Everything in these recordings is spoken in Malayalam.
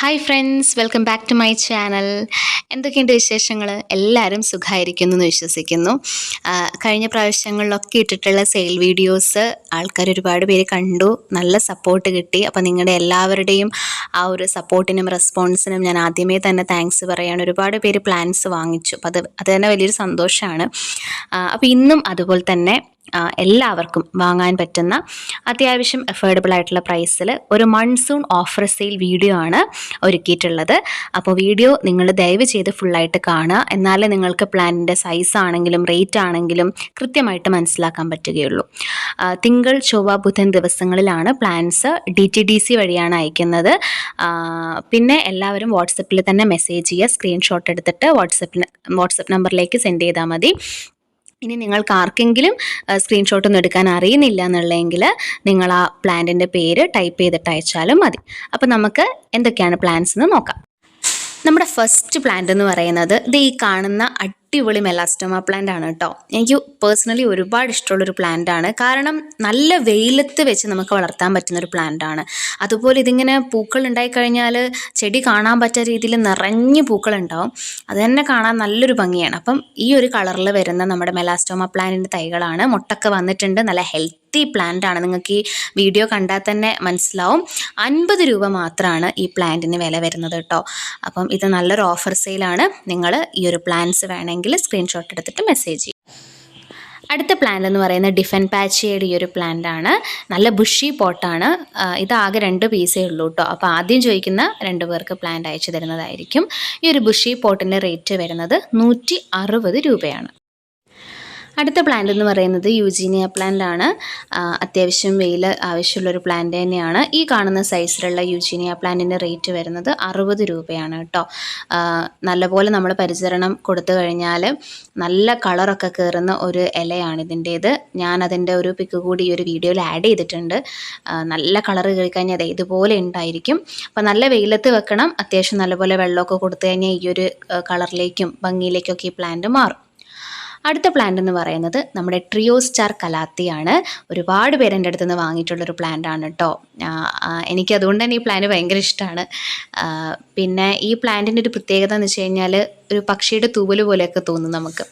Hi friends welcome back to my channel എന്തൊക്കെയുണ്ട് വിശേഷങ്ങൾ എല്ലാവരും സുഖമായിരിക്കുന്നു എന്ന് വിശ്വസിക്കുന്നു കഴിഞ്ഞ പ്രാവശ്യങ്ങളിലൊക്കെ ഇട്ടിട്ടുള്ള സെയിൽ വീഡിയോസ് ആൾക്കാർ ഒരുപാട് പേര് കണ്ടു. നല്ല സപ്പോർട്ട് കിട്ടി. അപ്പോൾ നിങ്ങളുടെ എല്ലാവരുടെയും ആ ഒരു സപ്പോർട്ടിനും റെസ്പോൺസിനും ഞാൻ ആദ്യമേ തന്നെ താങ്ക്സ് പറയാണ്. ഒരുപാട് പേര് പ്ലാൻസ് വാങ്ങിച്ചു. അപ്പോൾ അത് അത് തന്നെ വലിയൊരു സന്തോഷമാണ് അപ്പോൾ ഇന്നും അതുപോലെ തന്നെ എല്ലാവർക്കും വാങ്ങാൻ പറ്റുന്ന അത്യാവശ്യം അഫോർഡബിൾ ആയിട്ടുള്ള പ്രൈസിൽ ഒരു മൺസൂൺ ഓഫർ സെയിൽ വീഡിയോ ആണ് ഒരുക്കിയിട്ടുള്ളത്. അപ്പോൾ വീഡിയോ നിങ്ങൾ ദയവ് ചെയ്ത് ഫുള്ളായിട്ട് കാണുക. എന്നാലേ നിങ്ങൾക്ക് പ്ലാനിന്റെ സൈസ് ആണെങ്കിലും റേറ്റ് ആണെങ്കിലും കൃത്യമായിട്ട് മനസ്സിലാക്കാൻ പറ്റുകയുള്ളൂ. തിങ്കൾ ചൊവ്വ ബുധൻ ദിവസങ്ങളിലാണ് plans D T D C വഴിയാണ് അയക്കുന്നത്. പിന്നെ എല്ലാവരും വാട്സപ്പിൽ തന്നെ മെസ്സേജ് ചെയ്യുക. സ്ക്രീൻഷോട്ട് എടുത്തിട്ട് വാട്സപ്പിന് വാട്സപ്പ് നമ്പറിലേക്ക് സെൻഡ് ചെയ്താൽ മതി. ഇനി നിങ്ങൾക്ക് ആർക്കെങ്കിലും സ്ക്രീൻഷോട്ട് ഒന്നും എടുക്കാൻ അറിയുന്നില്ല എന്നുള്ളതെങ്കിൽ നിങ്ങൾ ആ പ്ലാന്റിന്റെ പേര് ടൈപ്പ് ചെയ്തിട്ട് അയച്ചാലും മതി. അപ്പോൾ നമുക്ക് എന്തൊക്കെയാണ് പ്ലാൻസ് എന്ന് നോക്കാം. നമ്മുടെ ഫസ്റ്റ് പ്ലാന്റ് എന്ന് പറയുന്നത് ഇത് ഈ കാണുന്ന അടിപൊളി മെലാസ്റ്റോമ പ്ലാന്റ് ആണ് കേട്ടോ എനിക്ക് പേഴ്സണലി ഒരുപാട് ഇഷ്ടമുള്ളൊരു പ്ലാന്റ് ആണ്. കാരണം നല്ല വെയിലത്ത് വെച്ച് നമുക്ക് വളർത്താൻ പറ്റുന്ന ഒരു പ്ലാന്റ് ആണ്. അതുപോലെ ഇതിങ്ങനെ പൂക്കൾ ഉണ്ടായിക്കഴിഞ്ഞാൽ ചെടി കാണാൻ പറ്റാത്ത രീതിയിൽ നിറഞ്ഞ് പൂക്കൾ ഉണ്ടാവും. അത് തന്നെ കാണാൻ നല്ലൊരു ഭംഗിയാണ്. അപ്പം ഈ ഒരു കളറിൽ വരുന്ന നമ്മുടെ മെലാസ്റ്റോമ പ്ലാന്റിന്റെ തൈകളാണ്. മുട്ടൊക്കെ വന്നിട്ടുണ്ട്. നല്ല ഹെൽത്തി പ്ലാന്റ് ആണ് നിങ്ങൾക്ക് ഈ വീഡിയോ കണ്ടാൽ തന്നെ മനസ്സിലാവും. അൻപത് രൂപ മാത്രമാണ് ഈ പ്ലാന്റിന് വില വരുന്നത് കേട്ടോ. അപ്പം ഇത് നല്ലൊരു ഓഫർ സെയിലാണ് നിങ്ങൾ ഈ ഒരു പ്ലാൻസ് വേണമെങ്കിൽ സ്ക്രീൻഷോട്ട് എടുത്തിട്ട് മെസ്സേജ് ചെയ്യും. അടുത്ത പ്ലാന്റ് എന്ന് പറയുന്നത് ഡിഫൻ പാച്ചിയുടെ ഈ ഒരു പ്ലാന്റ് ആണ്. നല്ല ബുഷി പോട്ടാണ് ഇതാകെ രണ്ട് പീസേ ഉള്ളൂ കേട്ടോ. അപ്പോൾ ആദ്യം ചോദിക്കുന്ന രണ്ട് പേർക്ക് പ്ലാന്റ് അയച്ചു തരുന്നതായിരിക്കും. ഈ ഒരു ബുഷി പോട്ടിന്റെ റേറ്റ് വരുന്നത് നൂറ്റി രൂപയാണ്. അടുത്ത പ്ലാന്റ് എന്ന് പറയുന്നത് യൂജീനിയ പ്ലാന്റ് ആണ് ആ, അത്യാവശ്യം വെയിൽ ആവശ്യമുള്ളൊരു പ്ലാന്റ് തന്നെയാണ്. ഈ കാണുന്ന സൈസിലുള്ള യൂജീനിയ പ്ലാന്റിന്റെ റേറ്റ് വരുന്നത് അറുപത് രൂപയാണ് കേട്ടോ. നല്ലപോലെ നമ്മൾ പരിചരണം കൊടുത്തു കഴിഞ്ഞാൽ നല്ല കളറൊക്കെ കയറുന്ന ഒരു ഇലയാണ് ഇതിന്റേത് ഞാൻ അതിന്റെ ഒരു പിക്ക് കൂടി ഈ ഒരു വീഡിയോയിൽ ആഡ് ചെയ്തിട്ടുണ്ട്. നല്ല കളർ കയറി കഴിഞ്ഞാൽ അതെ ഇതുപോലെ ഉണ്ടായിരിക്കും. അപ്പോൾ നല്ല വെയിലത്ത് വെക്കണം. അത്യാവശ്യം നല്ലപോലെ വെള്ളമൊക്കെ കൊടുത്തു കഴിഞ്ഞാൽ ഈ ഒരു കളറിലേക്കും ഭംഗിയിലേക്കൊക്കെ ഈ പ്ലാന്റ് മാറും. അടുത്ത പ്ലാന്റ് എന്ന് പറയുന്നത് നമ്മുടെ ട്രിയോ സ്റ്റാർ കലാത്തിയാണ് ഒരുപാട് പേര് എന്റെ അടുത്ത് നിന്ന് വാങ്ങിയിട്ടുള്ളൊരു പ്ലാന്റ് ആണ് കേട്ടോ എനിക്ക് അതുകൊണ്ട് തന്നെ ഈ പ്ലാന്റ് ഭയങ്കര ഇഷ്ടമാണ് പിന്നെ ഈ പ്ലാന്റിന്റെ ഒരു പ്രത്യേകത എന്ന് വെച്ച് കഴിഞ്ഞാൽ ഒരു പക്ഷിയുടെ തൂവൽ പോലെയൊക്കെ തോന്നും നമുക്ക്.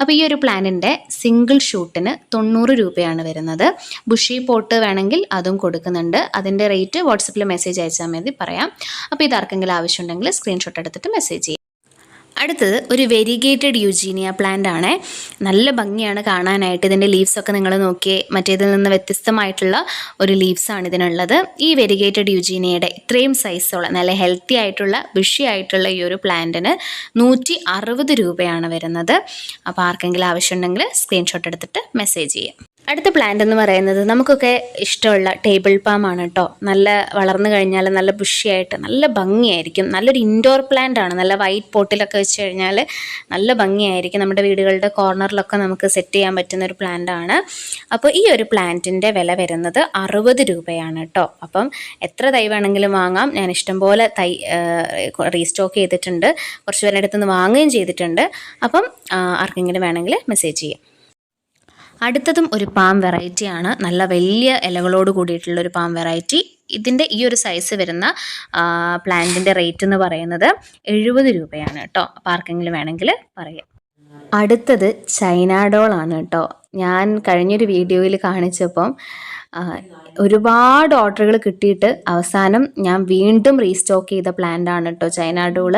അപ്പോൾ ഈ ഒരു പ്ലാന്റിന്റെ സിംഗിൾ ഷൂട്ടിന് തൊണ്ണൂറ് രൂപയാണ് വരുന്നത്. ബുഷി പോട്ട് വേണമെങ്കിൽ അതും കൊടുക്കുന്നുണ്ട്. അതിന്റെ റേറ്റ് വാട്സപ്പിൽ മെസ്സേജ് അയച്ചാൽ മതി പറയാം. അപ്പോൾ ഇത് ആർക്കെങ്കിലും ആവശ്യമുണ്ടെങ്കിൽ സ്ക്രീൻഷോട്ട് എടുത്തിട്ട് മെസ്സേജ് ചെയ്യും. അടുത്തത് ഒരു വെരിഗേറ്റഡ് യുജീനിയ പ്ലാന്റ് ആണ്. നല്ല ഭംഗിയാണ് കാണാനായിട്ട്. ഇതിന്റെ ലീവ്സൊക്കെ നിങ്ങൾ നോക്കിയേ മറ്റേതിൽ നിന്ന് വ്യത്യസ്തമായിട്ടുള്ള ഒരു ലീവ്സാണ് ഇതിനുള്ളത്. ഈ വെരിഗേറ്റഡ് യുജീനിയയുടെ ഇത്രയും സൈസുള്ള നല്ല ഹെൽത്തി ആയിട്ടുള്ള ബുഷി ആയിട്ടുള്ള ഈ ഒരു പ്ലാന്റിന് നൂറ്റി അറുപത് രൂപയാണ് വരുന്നത്. അപ്പോൾ ആർക്കെങ്കിലും ആവശ്യമുണ്ടെങ്കിൽ സ്ക്രീൻഷോട്ട് എടുത്തിട്ട് മെസ്സേജ് ചെയ്യാം. അടുത്ത പ്ലാന്റ് എന്ന് പറയുന്നത് നമുക്കൊക്കെ ഇഷ്ടമുള്ള ടേബിൾ പാം ആണ് കേട്ടോ നല്ല വളർന്നു കഴിഞ്ഞാൽ നല്ല ബുഷിയായിട്ട് നല്ല ഭംഗിയായിരിക്കും. നല്ലൊരു ഇൻഡോർ പ്ലാന്റ് ആണ്. നല്ല വൈറ്റ് പോട്ടിലൊക്കെ വെച്ച് കഴിഞ്ഞാൽ നല്ല ഭംഗിയായിരിക്കും. നമ്മുടെ വീടുകളുടെ കോർണറിലൊക്കെ നമുക്ക് സെറ്റ് ചെയ്യാൻ പറ്റുന്ന ഒരു പ്ലാന്റ് ആണ്. അപ്പോൾ ഈ ഒരു പ്ലാന്റിന്റെ വില വരുന്നത് അറുപത് രൂപയാണ് കേട്ടോ അപ്പം എത്ര തൈ വേണമെങ്കിലും വാങ്ങാം. ഞാൻ ഇഷ്ടംപോലെ തൈ റീസ്റ്റോക്ക് ചെയ്തിട്ടുണ്ട്. കുറച്ച് പേരുടെ അടുത്ത് നിന്ന് വാങ്ങുകയും ചെയ്തിട്ടുണ്ട്. അപ്പം ആർക്കെങ്കിലും വേണമെങ്കിൽ മെസ്സേജ് ചെയ്യാം. അടുത്തതും ഒരു പാം വെറൈറ്റി ആണ്. നല്ല വലിയ ഇലകളോട് കൂടിയിട്ടുള്ള ഒരു പാം വെറൈറ്റി ഇതിന്റെ ഈ ഒരു സൈസ് വരുന്ന പ്ലാന്റിന്റെ റേറ്റ് എന്ന് പറയുന്നത് എഴുപത് രൂപയാണ് കേട്ടോ. പാർക്കിങ്ങിൽ വേണമെങ്കിൽ പറയാം. അടുത്തത് ചൈന ഡോൾ ആണ് കേട്ടോ. ഞാൻ കഴിഞ്ഞൊരു വീഡിയോയിൽ കാണിച്ചപ്പം ഒരുപാട് ഓർഡറുകൾ കിട്ടിയിട്ട് അവസാനം ഞാൻ വീണ്ടും റീസ്റ്റോക്ക് ചെയ്ത പ്ലാന്റാണ് കേട്ടോ ചൈന ഡോൾ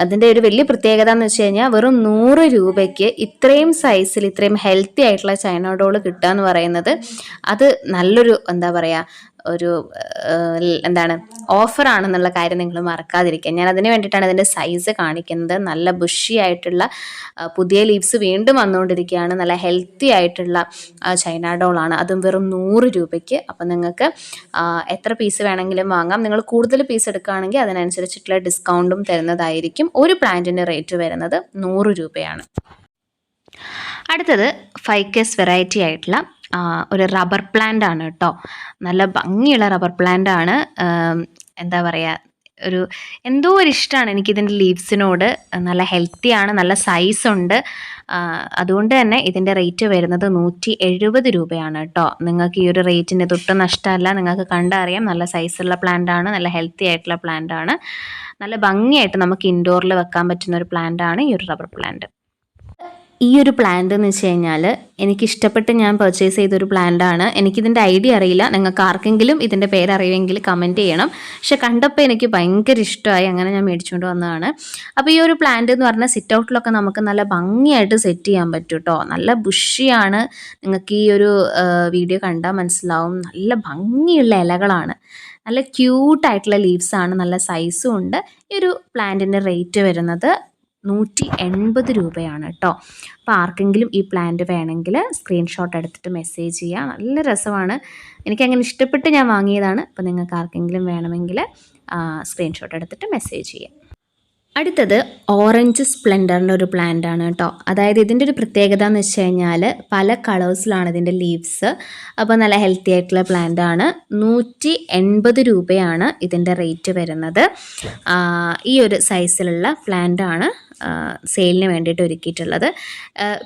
അതിന്റെ ഒരു വലിയ പ്രത്യേകത എന്ന് വെച്ച് കഴിഞ്ഞാൽ വെറും നൂറ് രൂപയ്ക്ക് ഇത്രയും സൈസിൽ ഇത്രയും ഹെൽത്തി ആയിട്ടുള്ള ചൈന ഡോൾ കിട്ടുക എന്ന് പറയുന്നത് അത് നല്ലൊരു എന്താ പറയുക ഒരു എന്താണ് ഓഫർ ആണെന്നുള്ള കാര്യം നിങ്ങൾ മറക്കാതിരിക്കുക. ഞാൻ അതിന് വേണ്ടിയിട്ടാണ് ഇതിന്റെ സൈസ് കാണിക്കുന്നത്. നല്ല ബുഷി ആയിട്ടുള്ള പുതിയ ലീവ്സ് വീണ്ടും വന്നുകൊണ്ടിരിക്കുകയാണ്. നല്ല ഹെൽത്തി ആയിട്ടുള്ള ചൈനാഡോളാണ് ചൈന ഡോളാണ്. അതും വെറും നൂറ് രൂപയ്ക്ക്. അപ്പം നിങ്ങൾക്ക് എത്ര പീസ് വേണമെങ്കിലും വാങ്ങാം. നിങ്ങൾ കൂടുതൽ പീസ് എടുക്കുകയാണെങ്കിൽ അതിനനുസരിച്ചിട്ടുള്ള ഡിസ്കൗണ്ടും തരുന്നതായിരിക്കും. ഒരു പ്ലാന്റിന്റെ റേറ്റ് വരുന്നത് നൂറ് രൂപയാണ്. അടുത്തത് ഫൈക്കസ് വെറൈറ്റി ആയിട്ടുള്ള ഒരു റബ്ബർ പ്ലാന്റ് ആണ് കേട്ടോ നല്ല ഭംഗിയുള്ള റബ്ബർ പ്ലാന്റ് ആണ്. എന്താ പറയുക ഒരു എന്തോ ഒരു ഇഷ്ടമാണ് എനിക്കിതിന്റെ ലീവ്സിനോട് നല്ല ഹെൽത്തിയാണ് നല്ല സൈസ് ഉണ്ട്. അതുകൊണ്ട് തന്നെ ഇതിന്റെ റേറ്റ് വരുന്നത് നൂറ്റി എഴുപത് രൂപയാണ് കേട്ടോ നിങ്ങൾക്ക് ഈ ഒരു റേറ്റിന്റെ തൊട്ട് നഷ്ടമല്ല. നിങ്ങൾക്ക് കണ്ടറിയാം നല്ല സൈസുള്ള പ്ലാന്റ് ആണ് നല്ല ഹെൽത്തി ആയിട്ടുള്ള പ്ലാന്റ് ആണ്. നല്ല ഭംഗിയായിട്ട് നമുക്ക് ഇൻഡോറിൽ വെക്കാൻ പറ്റുന്ന ഒരു പ്ലാന്റ് ആണ് ഈ ഒരു റബ്ബർ പ്ലാന്റ് ഈ ഒരു പ്ലാന്റ് എന്ന് വെച്ച് കഴിഞ്ഞാൽ എനിക്ക് ഇഷ്ടപ്പെട്ട് ഞാൻ പർച്ചേസ് ചെയ്തൊരു പ്ലാന്റാണ് എനിക്കിതിന്റെ ഐഡിയ അറിയില്ല. നിങ്ങൾക്ക് ആർക്കെങ്കിലും ഇതിന്റെ പേര് അറിയുമെങ്കിൽ കമന്റ് ചെയ്യണം. പക്ഷെ കണ്ടപ്പോൾ എനിക്ക് ഭയങ്കര ഇഷ്ടമായി. അങ്ങനെ ഞാൻ മേടിച്ചുകൊണ്ട് വന്നതാണ്. അപ്പോൾ ഈ ഒരു പ്ലാന്റ് എന്ന് പറഞ്ഞാൽ സിറ്റ് ഔട്ടിലൊക്കെ നമുക്ക് നല്ല ഭംഗിയായിട്ട് സെറ്റ് ചെയ്യാൻ പറ്റും കേട്ടോ നല്ല ബുഷിയാണ് നിങ്ങൾക്ക് ഈ ഒരു വീഡിയോ കണ്ടാൽ മനസ്സിലാവും. നല്ല ഭംഗിയുള്ള ഇലകളാണ്. നല്ല ക്യൂട്ടായിട്ടുള്ള ലീവ്സാണ് നല്ല സൈസും ഉണ്ട്. ഈ ഒരു പ്ലാന്റിന്റെ റേറ്റ് വരുന്നത് നൂറ്റി എൺപത് രൂപയാണ് കേട്ടോ അപ്പോൾ ആർക്കെങ്കിലും ഈ പ്ലാന്റ് വേണമെങ്കിൽ സ്ക്രീൻഷോട്ട് എടുത്തിട്ട് മെസ്സേജ് ചെയ്യുക നല്ല രസമാണ്. എനിക്കങ്ങനെ ഇഷ്ടപ്പെട്ട് ഞാൻ വാങ്ങിയതാണ്. അപ്പോൾ നിങ്ങൾക്ക് ആർക്കെങ്കിലും വേണമെങ്കിൽ സ്ക്രീൻഷോട്ട് എടുത്തിട്ട് മെസ്സേജ് ചെയ്യാം. അടുത്തത് ഓറഞ്ച് സ്പ്ലെൻഡറിന്റെ ഒരു പ്ലാന്റ് ആണ് കേട്ടോ അതായത് ഇതിന്റെ ഒരു പ്രത്യേകത എന്ന് വെച്ച് കഴിഞ്ഞാൽ പല കളേഴ്സിലാണ് ഇതിന്റെ ലീവ്സ് അപ്പോൾ നല്ല ഹെൽത്തി ആയിട്ടുള്ള പ്ലാന്റ് ആണ്. നൂറ്റി എൺപത് രൂപയാണ് ഇതിന്റെ റേറ്റ് വരുന്നത്. ഈ ഒരു സൈസിലുള്ള പ്ലാന്റ് ആണ്. സെയിലിന് വേണ്ടിയിട്ട് ഒരുക്കിയിട്ടുള്ളത്.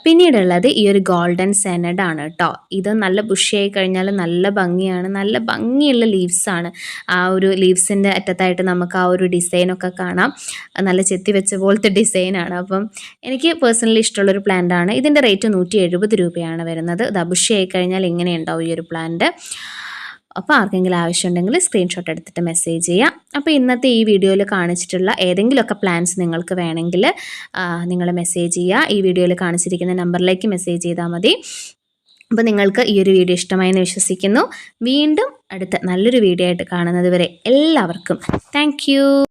പിന്നീടുള്ളത് ഈ ഒരു ഗോൾഡൻ സെനഡ് ആണ് കേട്ടോ ഇത് നല്ല ബുഷിയായി കഴിഞ്ഞാൽ നല്ല ഭംഗിയാണ് നല്ല ഭംഗിയുള്ള ലീവ്സാണ് ആ ഒരു ലീവ്സിന്റെ അറ്റത്തായിട്ട് നമുക്ക് ആ ഒരു ഡിസൈനൊക്കെ കാണാം. നല്ല ചെത്തി വെച്ച പോലത്തെ ഡിസൈനാണ് അപ്പം എനിക്ക് പേഴ്സണലി ഇഷ്ടമുള്ളൊരു പ്ലാന്റ് ആണ്. ഇതിന്റെ റേറ്റ് നൂറ്റി രൂപയാണ് വരുന്നത്. ഇത് ബുഷിയായി കഴിഞ്ഞാൽ ഇങ്ങനെ ഉണ്ടാവും ഈ ഒരു പ്ലാന്റ് അപ്പോൾ ആർക്കെങ്കിലും ആവശ്യമുണ്ടെങ്കിൽ സ്ക്രീൻഷോട്ട് എടുത്തിട്ട് മെസ്സേജ് ചെയ്യാം. അപ്പോൾ ഇന്നത്തെ ഈ വീഡിയോയിൽ കാണിച്ചിട്ടുള്ള ഏതെങ്കിലുമൊക്കെ പ്ലാൻസ് നിങ്ങൾക്ക് വേണമെങ്കിൽ നിങ്ങൾ മെസ്സേജ് ചെയ്യുക. ഈ വീഡിയോയിൽ കാണിച്ചിരിക്കുന്ന നമ്പറിലേക്ക് മെസ്സേജ് ചെയ്താൽ മതി. അപ്പോൾ നിങ്ങൾക്ക് ഈ ഒരു വീഡിയോ ഇഷ്ടമായി എന്ന് വിശ്വസിക്കുന്നു. വീണ്ടും അടുത്ത നല്ലൊരു വീഡിയോ ആയിട്ട് കാണുന്നത് വരെ എല്ലാവർക്കും താങ്ക്